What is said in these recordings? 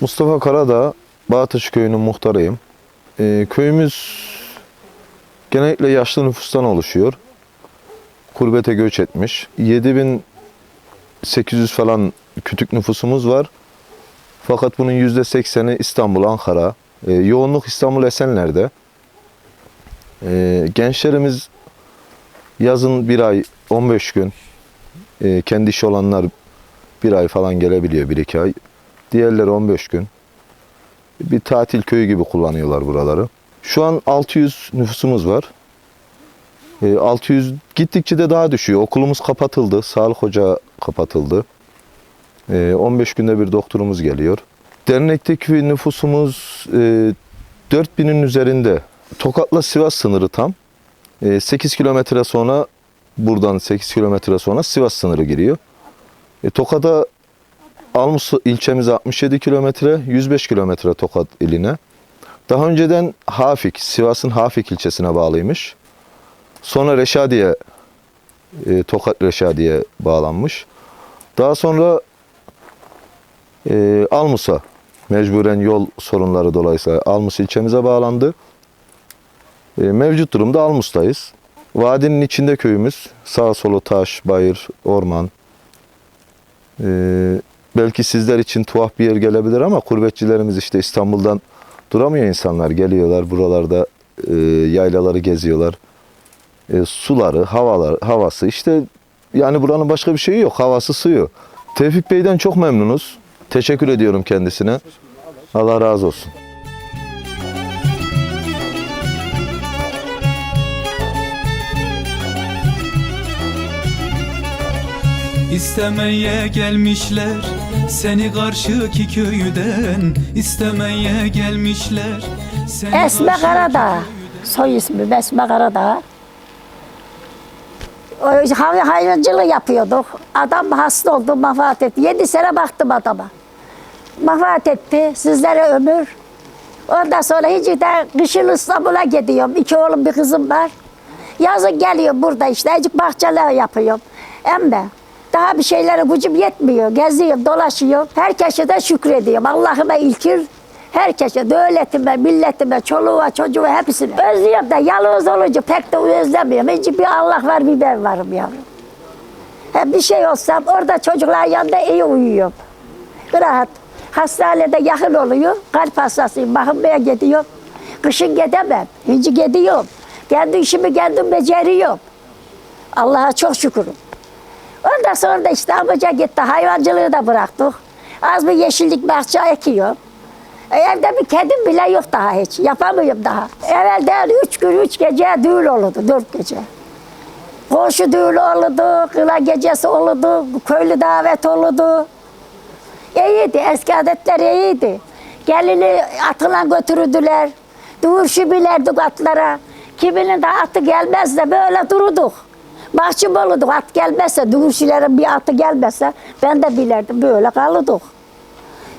Mustafa Karadağ, Bağtaş Köyü'nün muhtarıyım. Ee, köyümüz genellikle yaşlı nüfustan oluşuyor. Kurbete göç etmiş. 7800 falan kütük nüfusumuz var. Fakat bunun %80'i İstanbul, Ankara. Ee, yoğunluk İstanbul Esenler'de. Ee, gençlerimiz yazın bir ay, 15 gün. Ee, kendi işi olanlar bir ay falan gelebiliyor, bir iki ay. Diğerleri 15 gün. Bir tatil köyü gibi kullanıyorlar buraları. Şu an 600 nüfusumuz var. E, 600 gittikçe de daha düşüyor. Okulumuz kapatıldı. Sağlık ocağı kapatıldı. E, 15 günde bir doktorumuz geliyor. Dernekteki nüfusumuz e, 4000'in üzerinde. Tokat'la Sivas sınırı tam. E, 8 kilometre sonra buradan 8 kilometre sonra Sivas sınırı giriyor. E, Tokat'a Almus ilçemize 67 kilometre, 105 kilometre Tokat iline. Daha önceden Hafik, Sivas'ın Hafik ilçesine bağlıymış. Sonra Reşadiye, e, Tokat Reşadiye bağlanmış. Daha sonra e, Almus'a, mecburen yol sorunları dolayısıyla Almus ilçemize bağlandı. E, mevcut durumda Almus'tayız. Vadinin içinde köyümüz. Sağ solu taş, bayır, orman. E, belki sizler için tuhaf bir yer gelebilir ama gurbetçilerimiz işte İstanbul'dan duramıyor insanlar. Geliyorlar buralarda e, yaylaları geziyorlar. E, suları, havalar, havası işte yani buranın başka bir şeyi yok. Havası, suyu. Tevfik Bey'den çok memnunuz. Teşekkür ediyorum kendisine. Allah razı olsun. İstemeye gelmişler seni karşıki köyden istemeye gelmişler seni Esme Karadağ. Soy ismi Esme Karadağ. Hay- hayvancılığı yapıyorduk. Adam hasta oldu, vefat etti. Yedi sene baktım adama. Vefat etti. Sizlere ömür. Ondan sonra hiç de kışın İstanbul'a gidiyorum. İki oğlum bir kızım var. Yazın geliyorum burada işte. Azıcık bahçeler yapıyorum. Ama daha bir şeylere gücüm yetmiyor. Geziyorum, dolaşıyorum. Herkese de şükrediyorum. Allah'ıma ilkir. Herkese, devletime, milletime, çoluğa, çocuğa hepsine. Özlüyorum da yalnız olunca pek de özlemiyorum. Hiç bir Allah var, bir ben varım yavrum. Hep bir şey olsam orada çocuklar yanında iyi uyuyorum. Rahat. Hastanede yakın oluyor. Kalp hastasıyım. Bakılmaya gidiyorum. Kışın gidemem. Şimdi gidiyorum. Kendi işimi kendim beceriyorum. Allah'a çok şükürüm. Ondan sonra da işte amca gitti. Hayvancılığı da bıraktık. Az bir yeşillik bahçe ekiyorum. E, Evde bir kedim bile yok daha hiç. Yapamıyorum daha. Evvelden üç gün, üç gece düğün olurdu. Dört gece. Komşu düğünü olurdu, kına gecesi olurdu, köylü davet olurdu. İyiydi, eski adetler iyiydi. Gelini atına götürürdüler. Duvurşu bilerdik atlara. Kiminin de atı gelmezse böyle dururduk. Mahcup olurduk at gelmezse, duvurşuların bir atı gelmezse ben de bilirdim böyle kalırdık.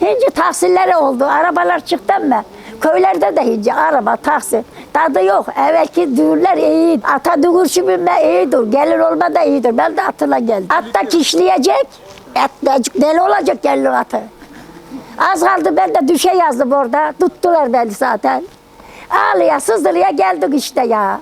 Hinci taksirleri oldu, arabalar çıktı mı? Köylerde de hinci araba, taksi. Tadı yok. Evvelki düğürler iyi. Ata düğürşü binme iyidir. Gelin olma da iyidir. Ben de atına geldim. At da kişleyecek. Et deli olacak gelin atı. Az kaldı ben de düşe yazdım orada. Tuttular beni zaten. Ağlıya sızlıya geldik işte ya.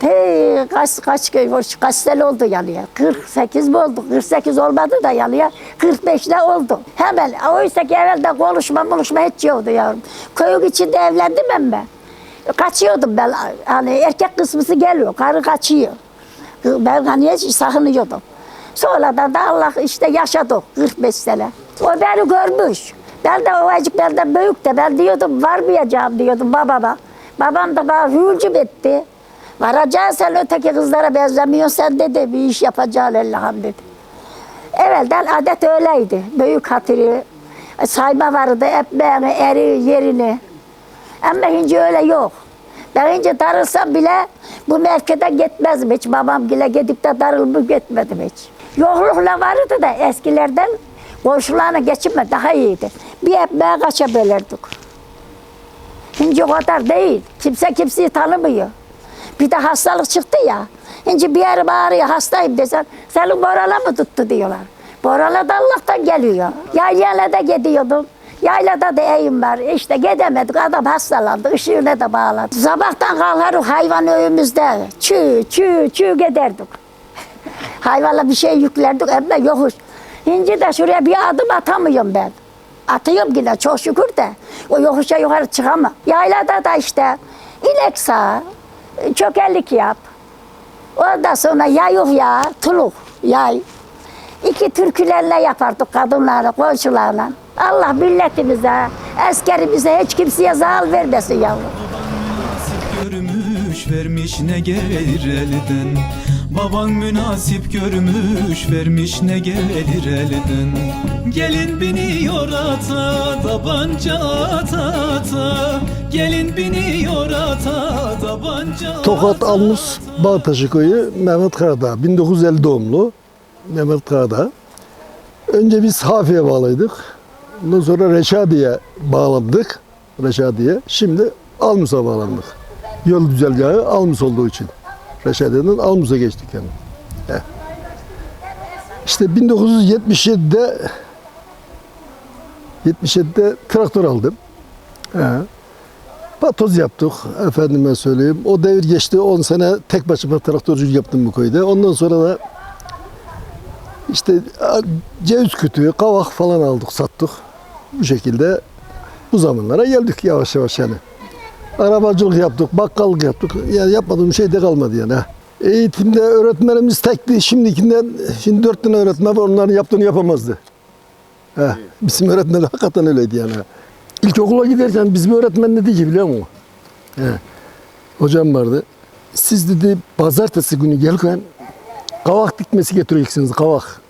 Hey, kaç kaç kaç sene oldu yalıya? 48 mi oldu? 48 olmadı da yalıya. 45'te oldu. Hemen oysa ki evvelde konuşma konuşma hiç yoktu yavrum. Köyün içinde evlendim ben ben. Kaçıyordum ben. Hani erkek kısmısı geliyor. Karı kaçıyor. Ben hani hiç sakınıyordum. Sonradan da Allah işte yaşadık 45 sene. O beni görmüş. Ben de o acık benden büyük de ben diyordum varmayacağım diyordum babama. Babam da bana hücum etti. Varacaksın sen öteki kızlara benzemiyorsun sen dedi bir iş yapacaksın Allah'ım dedi. Evvelden adet öyleydi. Büyük hatırı, sayma vardı, ekmeğini, eri, yerini. Ama şimdi öyle yok. Ben şimdi darılsam bile bu mevkide gitmezdim hiç. Babam bile gidip de darılmış gitmedim hiç. Yoklukla vardı da eskilerden komşularına geçinme daha iyiydi. Bir ekmeğe kaça bölerdik. Şimdi o kadar değil. Kimse kimseyi tanımıyor. Bir de hastalık çıktı ya. Şimdi bir yer bağırıyor hastayım desen senin borala mı tuttu diyorlar. Borala da Allah'tan geliyor. Yaylada da gidiyordum. Yaylada da eğim var. İşte gidemedik. Adam hastalandı. Işığına da bağladı. Sabahtan kalkarız hayvan önümüzde. Çü çü çü giderdik. Hayvana bir şey yüklerdik ama yokuş. Şimdi de şuraya bir adım atamıyorum ben. Atıyorum yine çok şükür de. O yokuşa yukarı çıkamam. Yaylada da işte inek sağ, çökellik yap. Ondan sonra yayık ya, tuluk, yay. İki türkülerle yapardık kadınlarla, komşularla. Allah milletimize, askerimize, hiç kimseye zaal vermesin yavrum. Görmüş vermiş ne gelir elden Baban münasip görmüş vermiş ne gelir elden Gelin biniyor ata tabanca ata ata Gelin biniyor ata tabanca Tokat Almus Bağtaşı Köyü Mehmet Karadağ. 1950 doğumlu Mehmet Karadağ. Önce biz Hafi'ye bağlıydık. Ondan sonra Reşadi'ye bağlandık. Reşadi'ye. Şimdi Almus'a bağlandık. Yol güzergahı Almus olduğu için. Reşadiye'den Almus'a geçtik yani. İşte 1977'de 77'de traktör aldım. He. Patoz yaptık efendime söyleyeyim. O devir geçti 10 sene tek başıma traktörcülük yaptım bu köyde. Ondan sonra da işte ceviz kütüğü, kavak falan aldık sattık. Bu şekilde bu zamanlara geldik yavaş yavaş yani. Arabacılık yaptık, bakkallık yaptık. Yani yapmadığım şey de kalmadı yani. Eğitimde öğretmenimiz tekti. Şimdikinden, şimdi dört tane öğretmen var onların yaptığını yapamazdı. He, bizim öğretmen hakikaten öyleydi yani. İlkokula giderken bizim öğretmen dedi ki biliyor musun? He. Hocam vardı. Siz dedi pazartesi günü gelirken kavak dikmesi getireceksiniz kavak.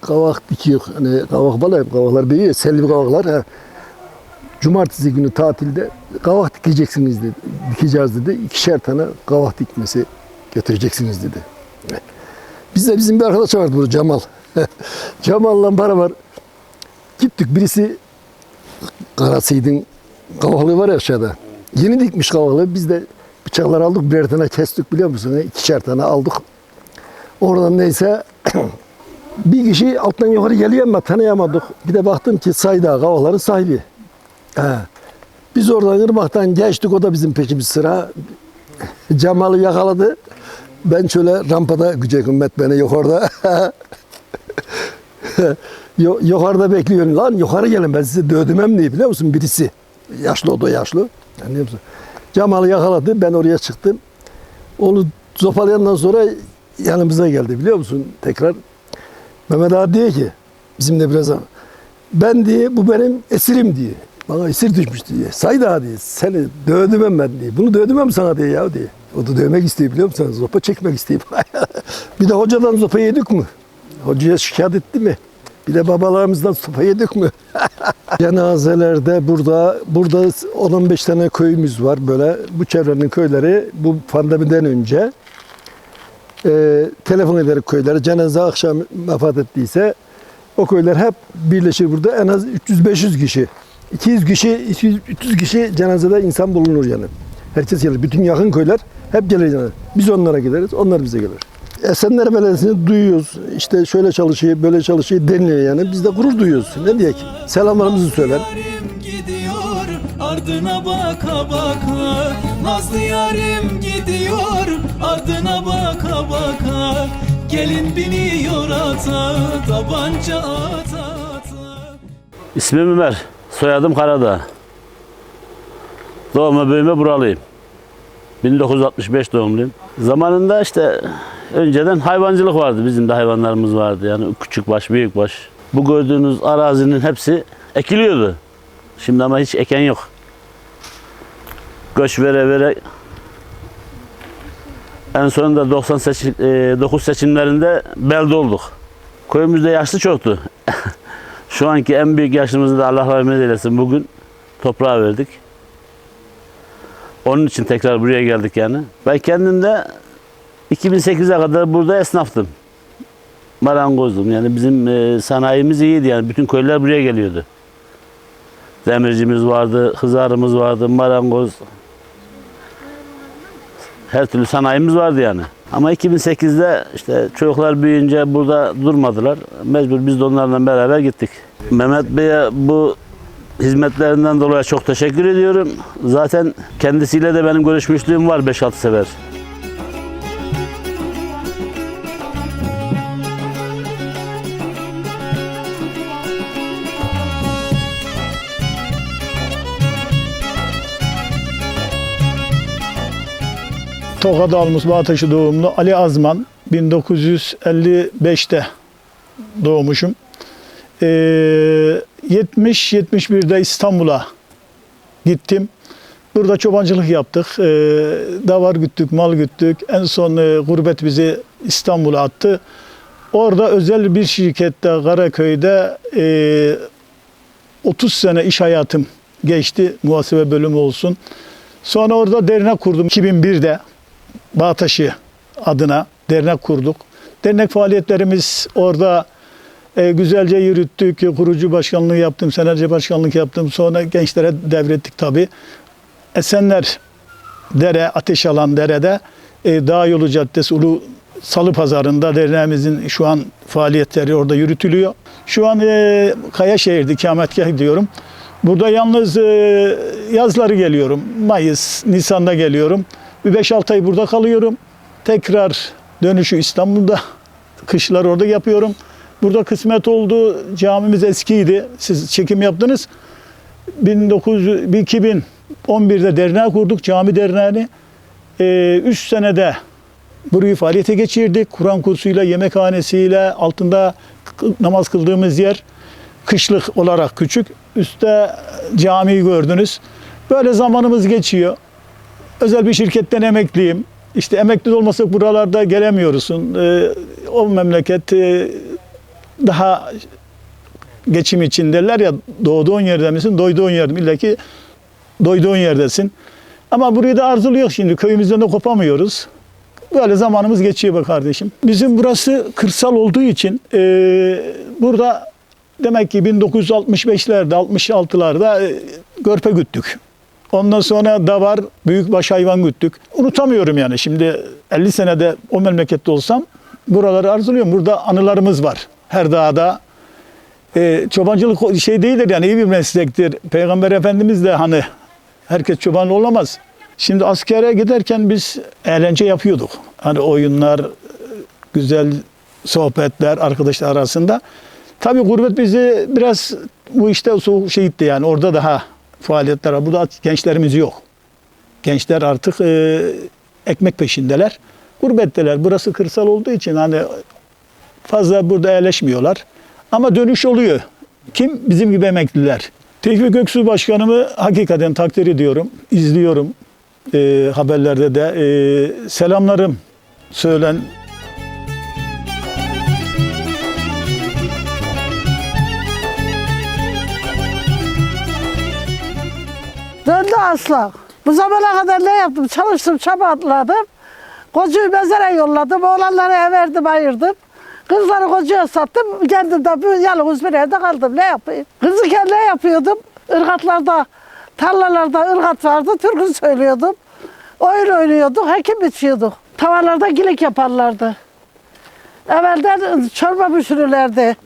Kavak dikiyor. Hani kavak balayım kavaklar büyüyor. Selvi kavaklar. He. Cumartesi günü tatilde kavak dikeceksiniz dedi. Dikeceğiz dedi. İkişer tane kavak dikmesi götüreceksiniz dedi. Biz de bizim bir arkadaş vardı burada Cemal. Cemal'la beraber gittik. Birisi Karaseydin kavaklığı var ya aşağıda. Yeni dikmiş kavaklığı. Biz de bıçaklar aldık. Birer tane kestik biliyor musun? İkişer tane aldık. Oradan neyse bir kişi alttan yukarı geliyor ama tanıyamadık. Bir de baktım ki Sayda kavakların sahibi. He. Biz oradan ırmaktan geçtik. O da bizim peşimiz sıra. Cemal'i yakaladı. Ben şöyle rampada Gücek Ümmet beni. Yo- yukarıda bekliyorum. Lan yukarı gelin ben size dövdümem diye biliyor musun birisi. Yaşlı o da yaşlı. Ne yapsın? Cemal'i yakaladı. Ben oraya çıktım. Onu zopalayandan sonra yanımıza geldi biliyor musun? Tekrar. Mehmet Ağa diyor ki bizim de biraz ben diye bu benim esirim diye. Bana esir düşmüş diye. Said Ağa diye. Seni dövdümem ben diye. Bunu dövdümem sana diye ya diye. O da dövmek istiyor biliyor musun? Zopa çekmek istiyor. bir de hocadan zopa yedik mi? Hocaya şikayet etti mi? Bir de babalarımızdan sopa yedik mi? Cenazelerde burada burada 10-15 tane köyümüz var böyle. Bu çevrenin köyleri bu pandemiden önce e, telefon ederek köyleri cenaze akşam vefat ettiyse o köyler hep birleşir burada en az 300-500 kişi. 200 kişi, 200, 300 kişi cenazede insan bulunur yani. Herkes gelir. Bütün yakın köyler hep gelir cenaze. Biz onlara gideriz, onlar bize gelir. Esenler Belediyesi'ni duyuyoruz. İşte şöyle çalışıyor, böyle çalışıyor deniliyor yani. Biz de gurur duyuyoruz. Ne diyek? Selamlarımızı söyler. Gidiyor ardına baka baka Nazlı yarim gidiyor ardına baka baka Gelin biniyor ata tabanca ata ata İsmim Ömer, soyadım Karadağ. Doğma büyüme buralıyım. 1965 doğumluyum. Zamanında işte önceden hayvancılık vardı. Bizim de hayvanlarımız vardı. Yani küçük baş, büyük baş. Bu gördüğünüz arazinin hepsi ekiliyordu. Şimdi ama hiç eken yok. Göç vere vere en sonunda 90 seçim, 9 seçimlerinde belde olduk. Köyümüzde yaşlı çoktu. Şu anki en büyük yaşımızı da Allah rahmet eylesin. Bugün toprağa verdik. Onun için tekrar buraya geldik yani. Ben kendim de 2008'e kadar burada esnaftım. Marangozdum. Yani bizim e, sanayimiz iyiydi yani. Bütün köylüler buraya geliyordu. Demircimiz vardı, hızarımız vardı, marangoz. Her türlü sanayimiz vardı yani. Ama 2008'de işte çocuklar büyüyünce burada durmadılar. Mecbur biz de onlarla beraber gittik. Mehmet Bey'e bu hizmetlerinden dolayı çok teşekkür ediyorum. Zaten kendisiyle de benim görüşmüşlüğüm var 5-6 sefer. Tokat Almus Bağtaşı doğumlu Ali Azman 1955'te doğmuşum. Ee, 70-71'de İstanbul'a gittim. Burada çobancılık yaptık. Ee, davar güttük, mal güttük. En son e, gurbet bizi İstanbul'a attı. Orada özel bir şirkette Karaköy'de e, 30 sene iş hayatım geçti. Muhasebe bölümü olsun. Sonra orada dernek kurdum 2001'de. Bağtaşı adına dernek kurduk. Dernek faaliyetlerimiz orada e, güzelce yürüttük. Kurucu başkanlığı yaptım, senelerce başkanlık yaptım. Sonra gençlere devrettik tabii. Esenler Dere, Ateş Alan Dere'de e, Dağ Yolu Caddesi Ulu Salı Pazarı'nda derneğimizin şu an faaliyetleri orada yürütülüyor. Şu an e, Kayaşehir'de ikametgah gidiyorum. Burada yalnız e, yazları geliyorum. Mayıs, Nisan'da geliyorum. Bir 5-6 ay burada kalıyorum. Tekrar dönüşü İstanbul'da. Kışlar orada yapıyorum. Burada kısmet oldu. Camimiz eskiydi. Siz çekim yaptınız. 1900, 2011'de derneği kurduk. Cami derneğini. 3 senede burayı faaliyete geçirdik. Kur'an kursuyla, yemekhanesiyle, altında namaz kıldığımız yer kışlık olarak küçük. Üstte camiyi gördünüz. Böyle zamanımız geçiyor. Özel bir şirketten emekliyim. İşte emekli olmasak buralarda gelemiyorsun. Ee, o memleket e, daha geçim için derler ya doğduğun yerde misin, doyduğun yerde mi? Ki doyduğun yerdesin. Ama burayı da arzuluyor şimdi. Köyümüzden de kopamıyoruz. Böyle zamanımız geçiyor be kardeşim. Bizim burası kırsal olduğu için e, burada demek ki 1965'lerde, 66'larda e, görpe güttük. Ondan sonra davar, büyükbaş hayvan güttük. Unutamıyorum yani şimdi 50 senede o memlekette olsam buraları arzuluyorum. Burada anılarımız var. Her dağda e, çobancılık şey değildir yani iyi bir meslektir. Peygamber Efendimiz de hani herkes çoban olamaz. Şimdi askere giderken biz eğlence yapıyorduk. Hani oyunlar, güzel sohbetler arkadaşlar arasında. Tabii gurbet bizi biraz bu işte soğuk şey gitti yani orada daha faaliyetler var. Burada gençlerimiz yok. Gençler artık e, ekmek peşindeler. Gurbetteler. Burası kırsal olduğu için hani fazla burada yerleşmiyorlar. Ama dönüş oluyor. Kim? Bizim gibi emekliler. Tevfik Göksu Başkanımı hakikaten takdir ediyorum. izliyorum e, haberlerde de. E, selamlarım söylen asla. Bu zamana kadar ne yaptım? Çalıştım, çaba atladım. Kocuyu mezara yolladım. Oğlanları ev verdim, ayırdım. Kızları kocaya sattım. Kendim de yalnız bir evde kaldım. Ne yapayım? Kızıken ne yapıyordum? Irgatlarda, tarlalarda ırgat vardı. Türkü söylüyordum. Oyun oynuyorduk, hekim biçiyorduk. Tavallarda gilik yaparlardı. Evvelden çorba pişirirlerdi.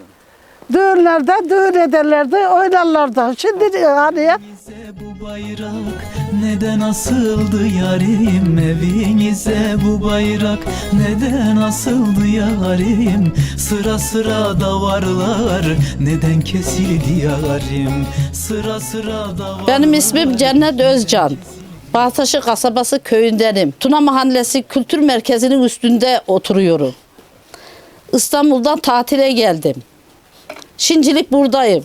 Düğünlerde düğün ederlerdi, oynarlardı. Şimdi hani Evinize bu bayrak neden asıldı yarim Evinize bu bayrak neden asıldı yarim Sıra sıra davarlar neden kesildi yarim Sıra sıra davarlar Benim ismim Cennet Özcan. Baltaşı kasabası köyündenim. Tuna Mahallesi Kültür Merkezi'nin üstünde oturuyorum. İstanbul'dan tatile geldim. Şimdilik buradayım.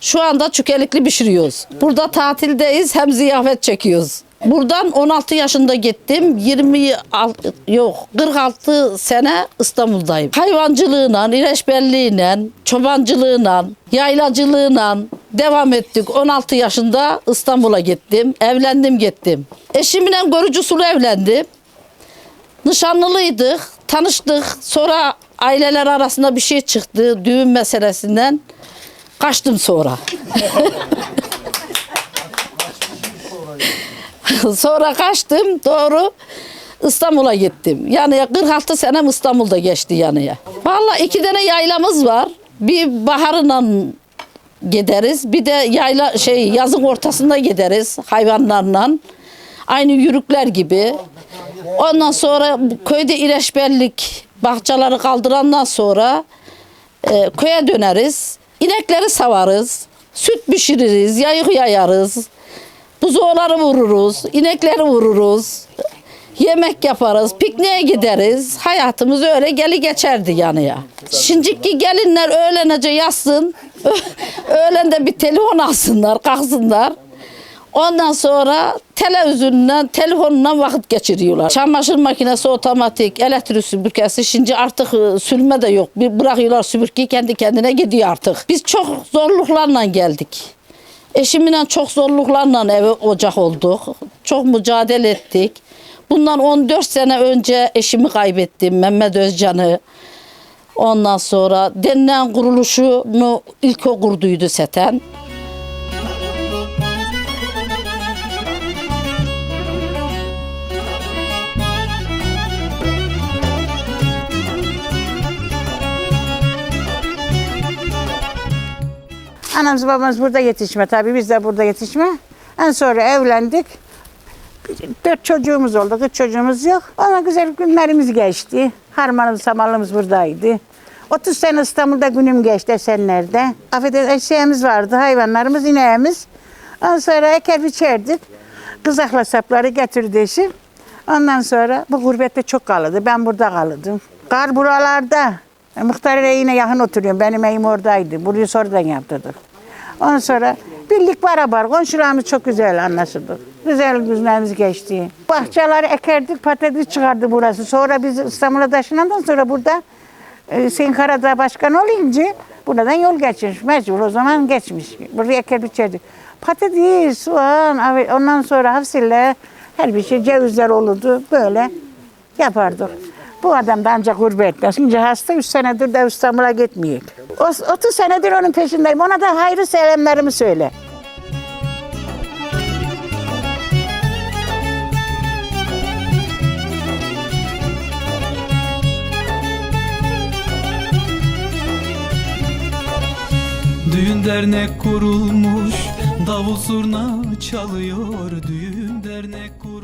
Şu anda çükelikli pişiriyoruz. Burada tatildeyiz hem ziyafet çekiyoruz. Buradan 16 yaşında gittim. 26 yok 46 sene İstanbul'dayım. Hayvancılığıyla, ileşberliğiyle, çobancılığıyla, yaylacılığıyla devam ettik. 16 yaşında İstanbul'a gittim. Evlendim gittim. Eşimle görücü sulu evlendim. Nişanlılıydık, tanıştık. Sonra aileler arasında bir şey çıktı düğün meselesinden. Kaçtım sonra. sonra kaçtım doğru İstanbul'a gittim. Yani 46 senem İstanbul'da geçti yanıya. Vallahi iki tane yaylamız var. Bir baharla gideriz. Bir de yayla şey yazın ortasında gideriz hayvanlarla. Aynı yürükler gibi. Ondan sonra köyde ileşberlik bahçeleri kaldırandan sonra e, köye döneriz. İnekleri savarız. Süt pişiririz, yayık yayarız. Buzağları vururuz, inekleri vururuz. Yemek yaparız, pikniğe gideriz. Hayatımız öyle geli geçerdi yani ya. Şimdiki gelinler öğlenece yatsın. Öğlende bir telefon alsınlar, kalksınlar. Ondan sonra televizyondan, telefonla vakit geçiriyorlar. Çamaşır makinesi otomatik, elektrik süpürgesi. Şimdi artık e, sürme de yok. Bir bırakıyorlar süpürgeyi kendi kendine gidiyor artık. Biz çok zorluklarla geldik. Eşimle çok zorluklarla eve ocak olduk. Çok mücadele ettik. Bundan 14 sene önce eşimi kaybettim Mehmet Özcan'ı. Ondan sonra denilen kuruluşunu ilk o kurduydu zaten. Anamız babamız burada yetişme tabii biz de burada yetişme. En sonra evlendik. Dört çocuğumuz oldu, kız çocuğumuz yok. Ona güzel günlerimiz geçti. Harmanımız, samalımız buradaydı. 30 sene İstanbul'da günüm geçti Esenler'de. Affedersin eşeğimiz vardı, hayvanlarımız, ineğimiz. Ondan sonra eker biçerdik. Kızakla sapları getirdi eşim. Ondan sonra bu gurbette çok kalırdı. Ben burada kalırdım. Kar buralarda. Muhtar yine yakın oturuyorum. Benim evim oradaydı. Burayı sonradan yaptırdık. Ondan sonra birlik beraber komşularımız çok güzel anlaşıldık. Güzel günlerimiz geçti. Bahçeleri ekerdik, patates çıkardı burası. Sonra biz İstanbul'a taşınandan sonra burada e, Karadağ başkan olunca buradan yol geçmiş. Mecbur o zaman geçmiş. Buraya eker biçerdik. Patates, soğan, ondan sonra hafsille her bir şey cevizler olurdu. Böyle yapardık. Bu adam da ancak gurbette. Şimdi hasta 3 senedir de İstanbul'a gitmiyor. O- 30 senedir onun peşindeyim. Ona da hayrı selamlarımı söyle. Düğün dernek kurulmuş Davul zurna çalıyor Düğün dernek kurulmuş